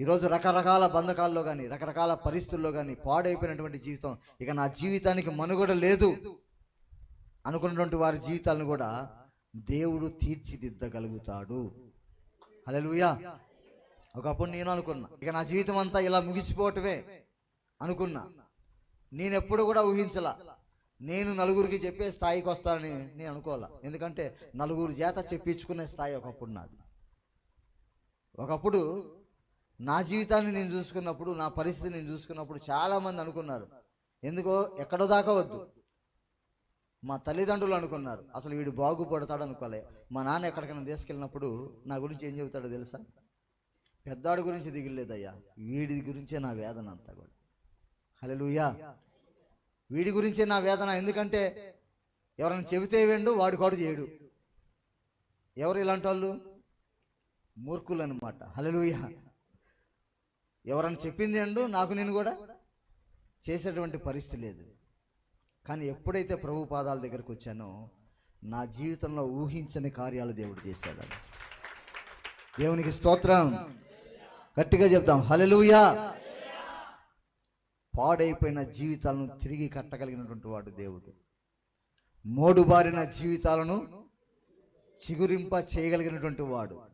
ఈరోజు రకరకాల బంధకాల్లో కానీ రకరకాల పరిస్థితుల్లో కానీ పాడైపోయినటువంటి జీవితం. ఇక నా జీవితానికి మనుగడ లేదు అనుకున్నటువంటి వారి జీవితాలను కూడా దేవుడు తీర్చిదిద్దగలుగుతాడు. హల్లెలూయా. ఒకప్పుడు నేను అనుకున్నా ఇక నా జీవితం అంతా ఇలా ముగిసిపోవటమే అనుకున్నా. నేను ఎప్పుడు కూడా ఊహించలా నేను నలుగురికి చెప్పే స్థాయికి వస్తానని నేను అనుకోవాలా. ఎందుకంటే నలుగురు చేత చెప్పించుకునే స్థాయి ఒకప్పుడు నాది. ఒకప్పుడు నా జీవితాన్ని నేను చూసుకున్నప్పుడు నా పరిస్థితి నేను చూసుకున్నప్పుడు చాలామంది అనుకున్నారు. ఎందుకో ఎక్కడో దాకా వద్దు. మా తల్లిదండ్రులు అనుకున్నారు. అసలు వీడు బాగుపడతాడు అనుకోలే. మా నాన్న ఎక్కడికైనా తీసుకెళ్ళినప్పుడు నా గురించి ఏం చెబుతాడో తెలుసా? పెద్దాడు గురించి దిగులేదయ్యా. వీడి గురించే నా వేదన అంతా కూడా. హల్లెలూయా. వీడి గురించే నా వేదన. ఎందుకంటే ఎవరైనా చెబితే వేండు వాడు కాడు చేయడు. ఎవరు ఇలాంటి వాళ్ళు మూర్ఖులు అనమాట హల్లెలూయా. ఎవరైనా చెప్పింది అండు? నాకు నేను కూడా చేసేటువంటి పరిస్థితి లేదు. కానీ ఎప్పుడైతే ప్రభు పాదాల దగ్గరకు వచ్చానో నా జీవితంలో ఊహించని కార్యాలు దేవుడు చేశాడు దేవునికి స్తోత్రం. గట్టిగా చెప్తాం హలలుయా పాడైపోయిన జీవితాలను తిరిగి కట్టగలిగినటువంటి వాడు దేవుడు. మోడుబారిన జీవితాలను చిగురింప చేయగలిగినటువంటి వాడు.